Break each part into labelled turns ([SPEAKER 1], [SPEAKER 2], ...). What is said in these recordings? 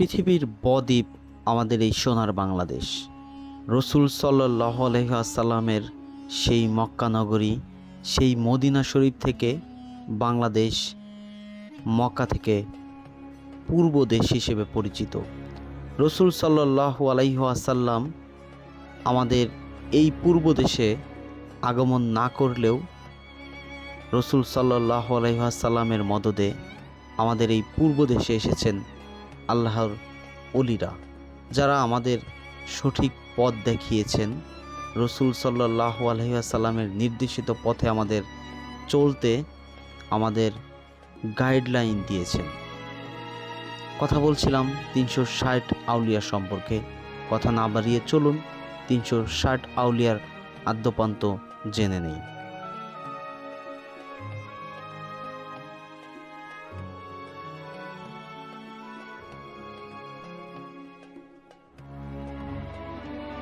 [SPEAKER 1] পৃথিবীর বদ্বীপ আমাদের এই সোনার বাংলাদেশ। রসুল সাল্লাহ আলহাসাল্লামের সেই মক্কা নগরী, সেই মদিনা শরীফ থেকে বাংলাদেশ মক্কা থেকে পূর্ব দেশ হিসেবে পরিচিত। রসুল সাল্লাহ আলাইহাসাল্লাম আমাদের এই পূর্ব দেশে আগমন না করলেও রসুল সাল্লাহ আলাইহাসাল্লামের মদদে আমাদের এই পূর্ব দেশে এসেছেন আল্লাহর অলিরা যারা আমাদের সঠিক পথ দেখিয়েছেন, রসুল সাল্লাহ আলহিহাসাল্লামের নির্দেশিত পথে আমাদের চলতে আমাদের গাইডলাইন দিয়েছেন। কথা বলছিলাম তিনশো ষাট আউলিয়া সম্পর্কে। কথা না বাড়িয়ে চলুন, তিনশো ষাট আউলিয়ার আদ্যপান্ত জেনে নেই।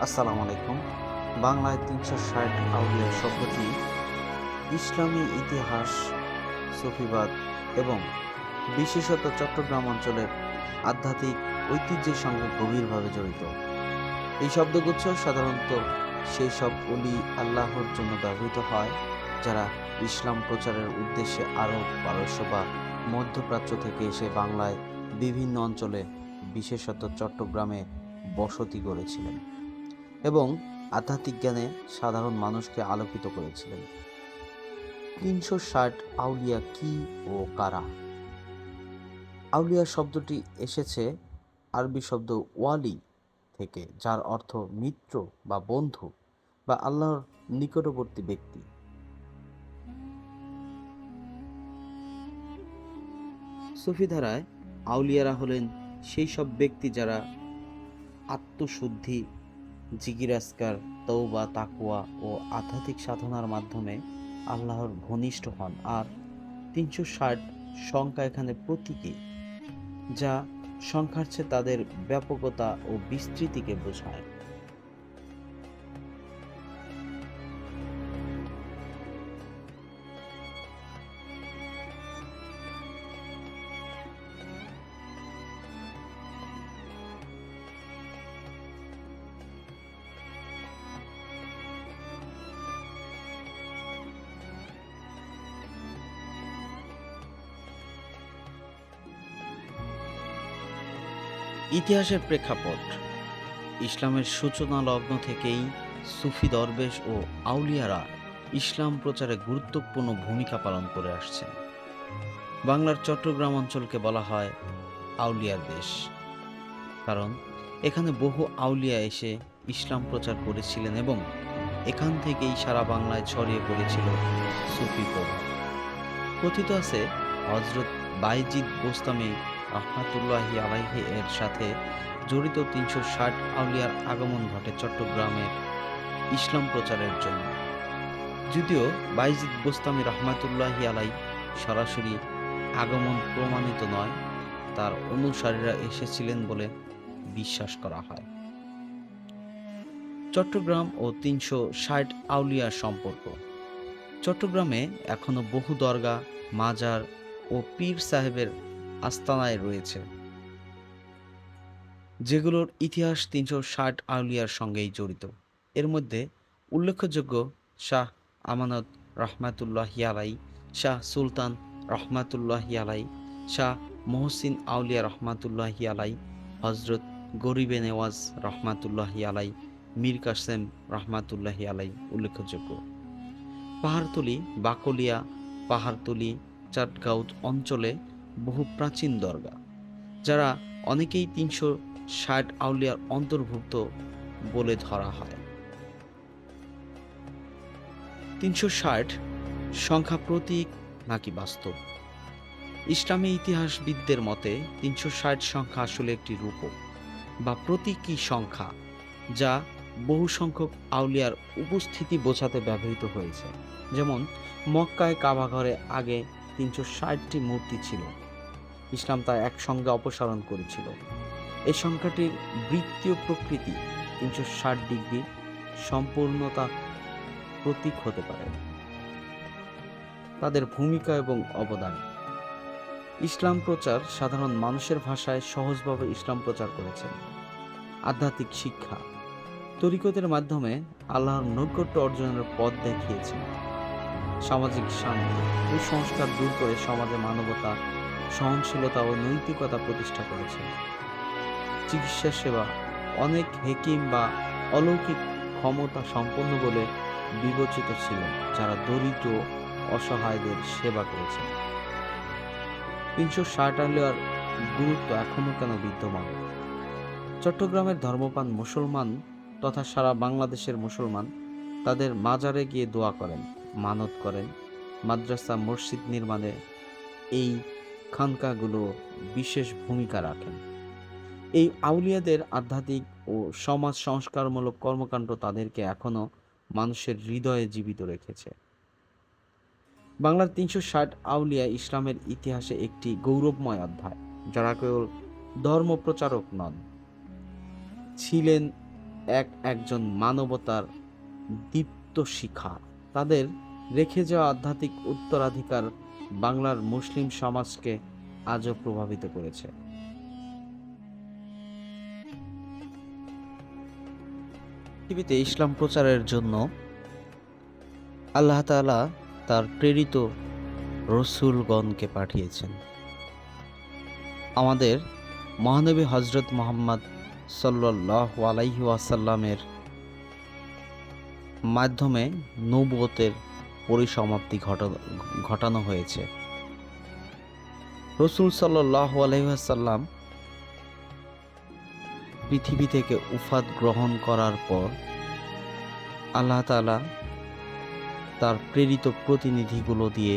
[SPEAKER 1] আসসালামু আলাইকুম। বাংলায় তিনশো ষাট আউলিয়া শব্দটি ইসলামী ইতিহাস, সুফিবাদ এবং বিশেষত চট্টগ্রাম অঞ্চলের আধ্যাত্মিক ঐতিহ্যের সঙ্গে গভীরভাবে জড়িত। এই শব্দগুচ্ছ সাধারণত সেই সব অলি আল্লাহর জন্য ব্যবহৃত হয়, যারা ইসলাম প্রচারের উদ্দেশ্যে আরব, পারস্য বা মধ্যপ্রাচ্য থেকে এসে বাংলায় বিভিন্ন অঞ্চলে, বিশেষত চট্টগ্রামে বসতি গড়েছিলেন। এবং আধ্যাত্মিক জ্ঞানে সাধারণ মানুষকে আলোকিত করেছিলেন। তিনশো ষাট আউলিয়া কি ও কারা? আউলিয়া শব্দটি এসেছে আরবি শব্দ ওয়ালি থেকে, যার অর্থ মিত্র বা বন্ধু বা আল্লাহর নিকটবর্তী ব্যক্তি। সুফি ধারায় আউলিয়ারা হলেন সেই সব ব্যক্তি যারা আত্মশুদ্ধি জিগিরাস্কার তৌবা তাকুয়া ও আধ্যাত্মিক সাধনার মাধ্যমে আল্লাহর ঘনিষ্ঠ হন। আর তিনশো ষাট সংখ্যা এখানে প্রতীকী, যা সংখ্যার চেয়ে তাদের ব্যাপকতা ও বিস্তৃতিকে বোঝায়। ইতিহাসের প্রেক্ষাপট। ইসলামের সূচনা লগ্ন থেকেই সুফি দরবেশ ও আউলিয়ারা ইসলাম প্রচারে গুরুত্বপূর্ণ ভূমিকা পালন করে আসছেন। বাংলার চট্টগ্রাম অঞ্চলকে বলা হয় আউলিয়ার দেশ। কারণ এখানে বহু আউলিয়া এসে ইসলাম প্রচার করেছিলেন এবং এখান থেকেই সারা বাংলায় ছড়িয়ে পড়েছিল সুফি প্রভাব কথিত আছে হজরত বাইজিদ বোস্তামি রহমাতুল্লাহি আলাইহি এর সাথে জড়িত তিনশো ষাট আউলিয়ার আগমন ঘটে চট্টগ্রামের ইসলাম প্রচারের জন্য। যদিও বাইজিদ বোস্তামি রহমাতুল্লাহি আলাই সরাসরি আগমন প্রমাণিত নয়, তার অনুসারীরা এসেছিলেন বলে বিশ্বাস করা হয়। চট্টগ্রাম ও তিনশো ষাট আউলিয়ার সম্পর্ক। চট্টগ্রামে এখনও বহু দরগা, মাজার ও পীর সাহেবের আস্তানায় রয়েছে। যেগুলোর ইতিহাস তিনশো ষাট আউলিয়ার সঙ্গেই জড়িত। এর মধ্যে উল্লেখযোগ্য শাহ আমানত রহমাতুল্লাহ আলাই শাহ সুলতান রহমাতুল্লাহ আলাই শাহ মহসিন আউলিয়া রহমাতুল্লাহ আলাই হজরত গরিবে নেওয়াজ রহমাতুল্লাহ আলাই মীর কাসেম রহমাতুল্লাহ আলাই উল্লেখযোগ্য। পাহাড়তলি বাকলিয়া, পাহাড়তলি, চাটগাঁও অঞ্চলে বহু প্রাচীন দরগা, যারা অনেকেই তিনশো ষাট আউলিয়ার অন্তর্ভুক্ত বলে ধরা হয়। তিনশো ষাট সংখ্যা প্রতীক নাকি বাস্তব? ইসলামী ইতিহাসবিদদের মতে তিনশো ষাট সংখ্যা আসলে একটি রূপক বা প্রতীকী সংখ্যা যা বহু সংখ্যক আউলিয়ার উপস্থিতি বোঝাতে ব্যবহৃত হয়েছে। যেমন, মক্কায় কাবাঘরে আগে তিনশো ষাটটি মূর্তি ছিল। ইসলাম তা একসঙ্গে অপসারণ করেছিল। এই সংখ্যাটির বৃত্তীয় প্রকৃতি তিনশো ষাট ডিগ্রি সম্পূর্ণতা প্রতীক হতে পারে। তাদের ভূমিকা এবং অবদান। ইসলাম প্রচার সাধারণ মানুষের ভাষায় সহজভাবে ইসলাম প্রচার করেছেন। আধ্যাত্মিক শিক্ষা, তরিকতের মাধ্যমে আল্লাহর নৈকট্য অর্জনের পথ দেখিয়েছেন। সামাজিক শান্তি কুসংস্কার দূর করে সমাজে মানবতা সহনশীলতা ও নৈতিকতা প্রতিষ্ঠা করেছেন চিকিৎসা সেবা অনেক হেকিম বা অলৌকিক ক্ষমতা সম্পন্ন বলে বিবেচিত ছিলেন যারা দরিদ্র অসহায়দের সেবা করেছেন। তিনশো ষাট আলিয়ার গুরুত্ব এখনও কেন বিদ্যমান? চট্টগ্রামের ধর্মপান মুসলমান তথা সারা বাংলাদেশের মুসলমান তাদের মাজারে গিয়ে দোয়া করেন, মানত করেন। মাদ্রাসা মসজিদ নির্মাণে এই খানকাগুলো বিশেষ ভূমিকা রাখেন। এই আউলিয়াদের আধ্যাত্মিক ও সমাজ সংস্কারমূলক কর্মকাণ্ড তাদেরকে এখনও মানুষের হৃদয়ে জীবিত রেখেছে। বাংলার তিনশো ষাট আউলিয়া ইসলামের ইতিহাসে একটি গৌরবময় অধ্যায়, যারা কেবল ধর্ম প্রচারক নন, ছিলেন এক একজন মানবতার দীপ্ত শিখা। তাদের রেখে যাওয়া আধ্যাত্মিক উত্তরাধিকার বাংলার মুসলিম সমাজকে আজও প্রভাবিত করেছে। পৃথিবীতে ইসলাম প্রচারের জন্য আল্লাহ তালা তার প্রেরিত রসুলগণকে পাঠিয়েছেন। আমাদের মহানবী হজরত মোহাম্মদ সাল্লাহ আলাইহি ওয়াসাল্লামের মাধ্যমে নবুয়তের পরিসমাপ্তি ঘটানো হয়েছে। রসুল সাল্লাহ আলহিহাসাল্লাম পৃথিবী থেকে উফাত গ্রহণ করার পর আল্লাহ তাআলা তার প্রেরিত প্রতিনিধিগুলো দিয়ে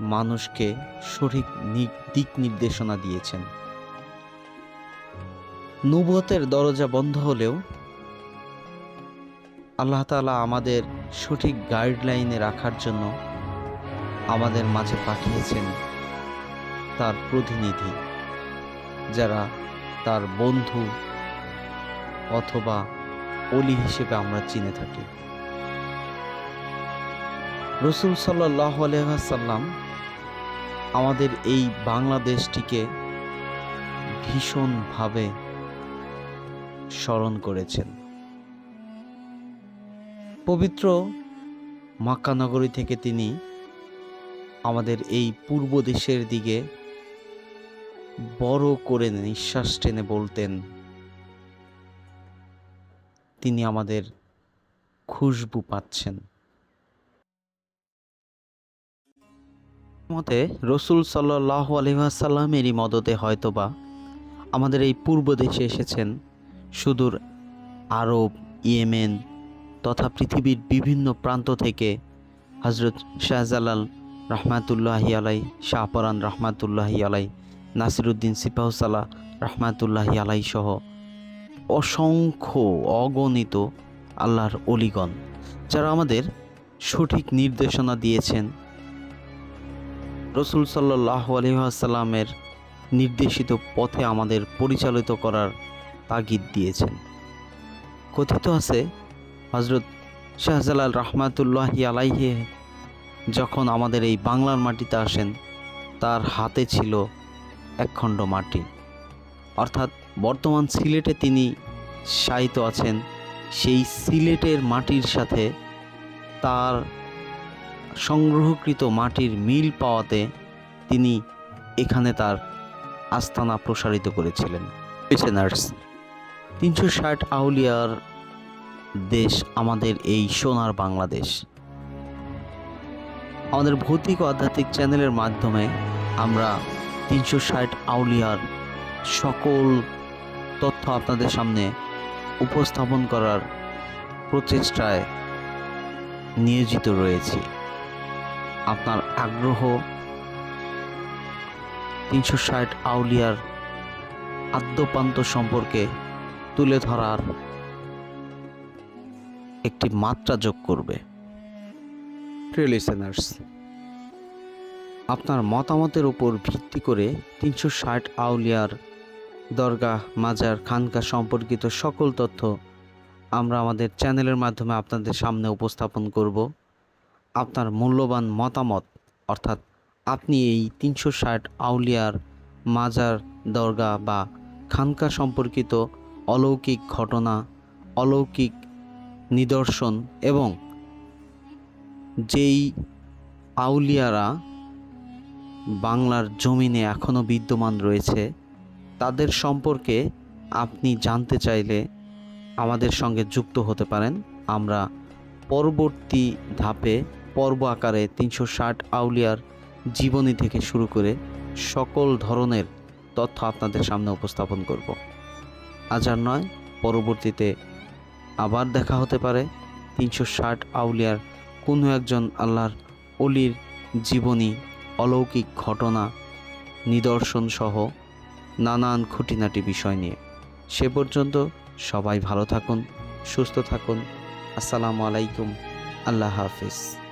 [SPEAKER 1] মানুষকে সঠিক দিক নির্দেশনা দিয়েছেন। নবুয়তের দরজা বন্ধ হলেও আল্লাহ তাআলা আমাদের সঠিক গাইডলাইনে রাখার জন্য আমাদের মাঝে পাঠিয়েছেন তার প্রতিনিধি, যারা তার বন্ধু অথবা অলি হিসেবে আমরা চিনে থাকি। রসুল সাল্লাহ আলহাসাল্লাম আমাদের এই বাংলাদেশটিকে ভীষণভাবে স্মরণ করেছেন। পবিত্র মাক্কা নগরী থেকে তিনি আমাদের এই পূর্ব দেশের দিকে বড় করে নিঃশ্বাস টেনে বলতেন। তিনি আমাদের খুশবু পাচ্ছেন। মতে রসুল সাল্লাহ আলহাসাল্লামেরই মদতে হয়তোবা আমাদের এই পূর্ব দেশে এসেছেন সুদূর আরব, ইয়েমেন তথা পৃথিবীর বিভিন্ন প্রান্ত থেকে হজরত শাহজালাল রহমাতুল্লাহি আলাই শাহপরান রহমাতুল্লাহি আলাই নাসিরুদ্দিন সিপাহসালা রহমাতুল্লাহি আলাই সহ অসংখ্য অগণিত আল্লাহর অলিগণ যারা আমাদের সঠিক নির্দেশনা দিয়েছেন। রসুল সাল্লাহ আলহাসাল্লামের নির্দেশিত পথে আমাদের পরিচালিত করার তাগিদ দিয়েছেন। কথিত আছে হজরত শাহজালাল রহমাতুল্লাহি আলাইহে যখন আমাদের এই বাংলার মাটিতে আসেন, তার হাতে ছিল একখণ্ড মাটি। অর্থাৎ বর্তমান সিলেটে তিনি শায়িত আছেন, সেই সিলেটের মাটির সাথে তার সংগ্রহকৃত মাটির মিল পাওয়াতে তিনি এখানে তার আস্তানা প্রসারিত করেছিলেন। লিসেনার্স তিনশো ষাট আউলিয়ার দেশ আমাদের এই সোনার বাংলাদেশ। আমাদের ভৌতিক আধ্যাত্মিক চ্যানেলের মাধ্যমে আমরা তিনশো ষাট আউলিয়ার সকল তথ্য আপনাদের সামনে উপস্থাপন করার প্রচেষ্টায় নিয়োজিত রয়েছি। আপনার আগ্রহ তিনশো ষাট আউলিয়ার আদ্যপান্ত সম্পর্কে তুলে ধরার একটি মাত্রা যোগ করবে। প্রিয় লিসেনার্স আপনার মতামতের উপর ভিত্তি করে তিনশো ষাট আউলিয়ার দরগা মাজার, খানকা সম্পর্কিত সকল তথ্য আমরা আমাদের চ্যানেলের মাধ্যমে আপনাদের সামনে উপস্থাপন করব। আপনার মূল্যবান মতামত, অর্থাৎ আপনি এই তিনশো ষাট আউলিয়ার মাজার দরগা বা খানকা সম্পর্কিত অলৌকিক ঘটনা, অলৌকিক নিদর্শন এবং যেই আউলিয়ারা বাংলার জমিনে এখনও বিদ্যমান রয়েছে, তাদের সম্পর্কে আপনি জানতে চাইলে আমাদের সঙ্গে যুক্ত হতে পারেন। আমরা পরবর্তী ধাপে পর্ব আকারে তিনশো ষাট আউলিয়ার জীবনী থেকে শুরু করে সকল ধরনের তথ্য আপনাদের সামনে উপস্থাপন করব। আজ আর নয়, পরবর্তীতে আবার দেখা হতে পারে তিনশো ষাট আউলিয়ার কোনো একজন আল্লাহর অলির জীবনী অলৌকিক ঘটনা নিদর্শন সহ নানান খুঁটিনাটি বিষয় নিয়ে। সে পর্যন্ত সবাই ভালো থাকুন, সুস্থ থাকুন। আসসালামু আলাইকুম, আল্লাহ হাফিজ।